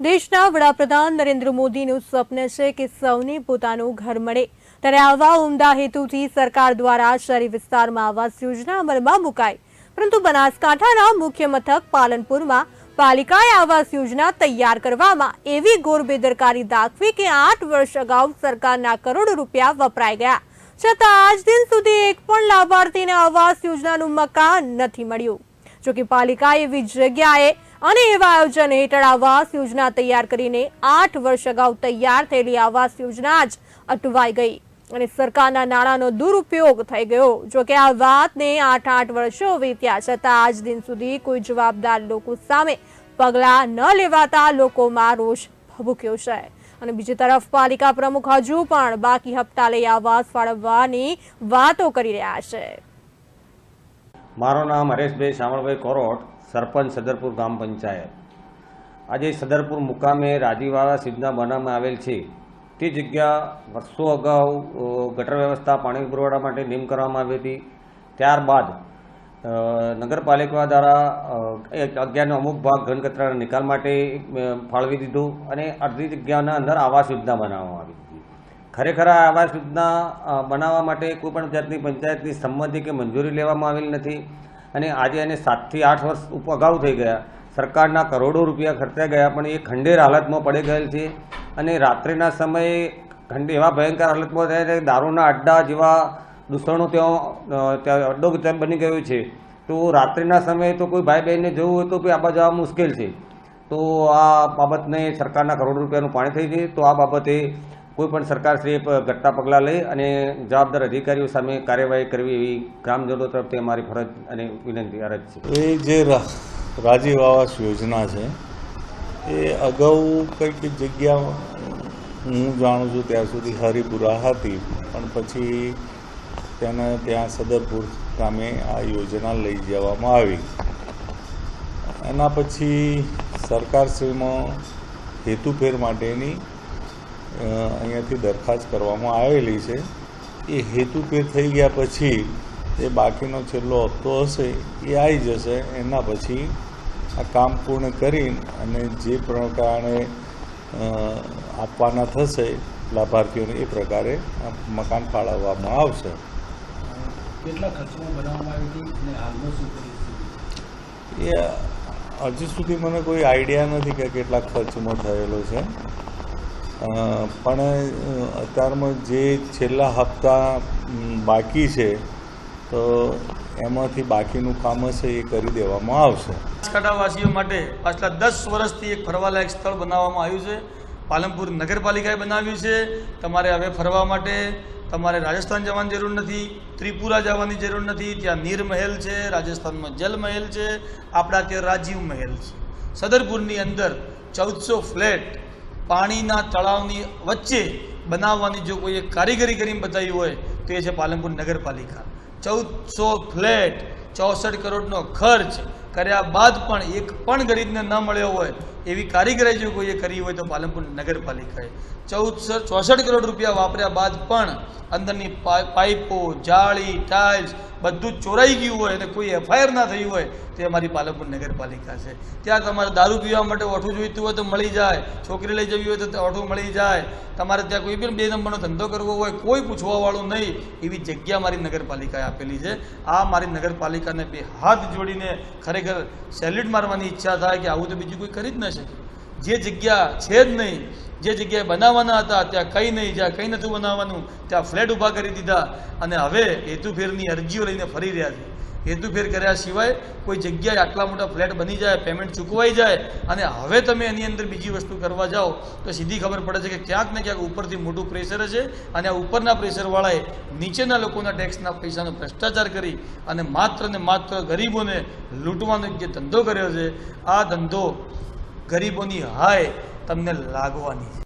દેશના વડાપ્રધાન નરેન્દ્ર મોદીનું સ્વપ્ન છે કે સૌને પોતાનું ઘર મળે. ત્યારે આવા ઉમદા હેતુથી સરકાર દ્વારા શહેરી વિસ્તારમાં આવાસ યોજના અમલમાં મુકાઈ. પરંતુ બનાસકાંઠાના મુખ્ય મથક પાલનપુરમાં પાલિકાએ આવાસ યોજના તૈયાર કરવામાં એવી ગોરબેદરકારી દાખવી કે આઠ વર્ષ અગાઉ સરકારના કરોડો રૂપિયા વપરાઈ ગયા. છતાં આજ દિન સુધી એક પણ લાભાર્થીને આવાસ યોજનાનું મકાન નથી મળ્યું. જોકે પાલિકા એવી જગ્યાએ અને એવા આયોજન હેઠળ આવાસ યોજના તૈયાર કરીને આઠ વર્ષ અગાઉ તૈયાર થયેલી આવાસ યોજના જ અટવાઈ ગઈ. અને સરકારના નાણાંનો દુરુપયોગ થઈ ગયો. જોકે આ વાતને આઠ આઠ વર્ષો વીત્યા છતાં આજ દિન સુધી કોઈ જવાબદાર લોકો સામે પગલાં ન લેવાતા લોકોમાં રોષ ભભૂક્યો છે. અને બીજી તરફ પાલિકા પ્રમુખ હજુ પણ બાકી હપ્તા લઈ આવાસ ફાળવવાની વાતો કરી રહ્યા છે. મારું નામ હરેશભાઈ શામળભાઈ કોરોટ. સરપંચ સદરપુર ગ્રામ પંચાયત. આજે સદરપુર મુકામે રાજીવાળા સિદ્ધના બનાવવામાં આવેલ છે. તે જગ્યા વર્ષો અગાઉ ગટર વ્યવસ્થા પાણી પુરવઠા માટે નિમ કરવામાં આવી હતી. ત્યારબાદ નગરપાલિકા દ્વારા જગ્યાનો અમુક ભાગ ઘનકચરાના નિકાલ માટે ફાળવી દીધો અને અડધી જગ્યાના અંદર આવાસ યોજના બનાવવામાં આવી હતી. ખરેખર આ આવાસ યોજના બનાવવા માટે કોઈપણ જાતની પંચાયતની સંમતિ કે મંજૂરી લેવામાં આવેલ નથી. અને આજે એને સાતથી આઠ વર્ષ અગાઉ થઈ ગયા. સરકારના કરોડો રૂપિયા ખર્ચાઈ ગયા, પણ એ ખંડેર હાલતમાં પડી ગયેલ છે. અને રાત્રિના સમયે ખંડે એવા ભયંકર હાલતમાં થયા છે દારૂના અડ્ડા જેવા દૂષણો ત્યાં ત્યાં અડ્ડો બની ગયો છે. તો રાત્રિના સમયે તો કોઈ ભાઈ બહેનને જવું હોય તો કોઈ આબા જવા મુશ્કેલ છે. તો આ બાબતને સરકારના કરોડ રૂપિયાનું પાણી થઈ છે. તો આ બાબતે કોઈ પણ સરકારશ્રીએ ઘટતા પગલાં લઈ અને જવાબદાર અધિકારીઓ સામે કાર્યવાહી કરવી એવી ગ્રામજનો તરફથી અમારી ફરજ અને વિનંતી અરજ છે. એ જે રાજીવ આવાસ યોજના છે, એ અગાઉ કંઈક જગ્યા હું જાણું છું ત્યાં સુધી હરિપુરા હતી, પણ પછી તેને ત્યાં સદરપુર ગામે આ યોજના લઈ જવામાં આવી. એના પછી સરકારશ્રીમાં હેતુફેર માટેની અહીંયાથી દરખાસ્ત કરવામાં આવેલી છે. એ હેતુફેર થઈ ગયા પછી એ બાકીનો છેલ્લો હપ્તો હશે એ આવી જશે. એના પછી આ કામ પૂર્ણ કરી અને જે પ્રકારે આપવાના થશે લાભાર્થીઓને એ પ્રકારે મકાન ફાળવવામાં આવશે. કેટલા ખર્ચમાં બનાવવામાં આવી હતી હાલમાં શું એ હજી સુધી મને કોઈ આઈડિયા નથી કે કેટલા ખર્ચમાં થયેલો છે. પણ અત્યારમાં જે છેલ્લા હપ્તા બાકી છે, તો એમાંથી બાકીનું કામ હશે એ કરી દેવામાં આવશે. બનાસકાંઠાવાસીઓ માટે પાછલા દસ વર્ષથી એક ફરવાલાયક સ્થળ બનાવવામાં આવ્યું છે. પાલનપુર નગરપાલિકાએ બનાવ્યું છે. તમારે હવે ફરવા માટે તમારે રાજસ્થાન જવાની જરૂર નથી, ત્રિપુરા જવાની જરૂર નથી. ત્યાં નીર મહેલ છે, રાજસ્થાનમાં જલ મહેલ છે, આપણા ત્યાં રાજીવ મહેલ છે. સદરપુરની અંદર ચૌદસો ફ્લેટ પાણીના તળાવની વચ્ચે બનાવવાની જો કોઈ કારીગરી કરીને બતાવી હોય, તો એ છે પાલનપુર નગરપાલિકા. ચૌદસો ફ્લેટ, ચોસઠ કરોડનો ખર્ચ કર્યા બાદ પણ એક પણ ગરીબને ન મળ્યો હોય, એવી કારીગરી જો કોઈએ કરી હોય તો પાલનપુર નગરપાલિકાએ. ચૌદસો, ચોસઠ કરોડ રૂપિયા વાપર્યા બાદ પણ અંદરની પાઇપો, જાળી, ટાઇલ્સ બધું જ ચોરાઈ ગયું હોય અને કોઈ એફઆઈઆર ના થઈ હોય, તે અમારી પાલનપુર નગરપાલિકા છે. ત્યાં તમારે દારૂ પીવા માટે ઓઠું જોઈતું હોય તો મળી જાય. છોકરી લઈ જવી હોય તો ઓઠું મળી જાય. તમારે ત્યાં કોઈ પણ બે નંબરનો ધંધો કરવો હોય, કોઈ પૂછવાવાળું નહીં, એવી જગ્યા મારી નગરપાલિકાએ આપેલી છે. આ મારી નગરપાલિકાને બે હાથ જોડીને ખરેખર સેલ્યુટ મારવાની ઈચ્છા થાય કે આવું તો બીજું કોઈ કરી જ ન શકે. જે જગ્યા છે જ નહીં, જે જગ્યાએ બનાવવાના હતા, ત્યાં કંઈ નહીં, જ્યાં કંઈ નહોતું બનાવવાનું, ત્યાં ફ્લેટ ઊભા કરી દીધા અને હવે હેતુફેરની અરજીઓ લઈને ફરી રહ્યા છે. હેતુફેર કર્યા સિવાય કોઈ જગ્યાએ આટલા મોટા ફ્લેટ બની જાય, પેમેન્ટ ચૂકવાઈ જાય અને હવે તમે એની અંદર બીજી વસ્તુ કરવા જાઓ, તો સીધી ખબર પડે છે કે ક્યાંક ને ક્યાંક ઉપરથી મોટું પ્રેશર છે અને આ ઉપરના પ્રેશરવાળાએ નીચેના લોકોના ટેક્સના પૈસાનો ભ્રષ્ટાચાર કરી અને માત્ર ને માત્ર ગરીબોને લૂંટવાનો જે ધંધો કર્યો છે, આ ધંધો ગરીબોની હાય તમને લાગવાની છે.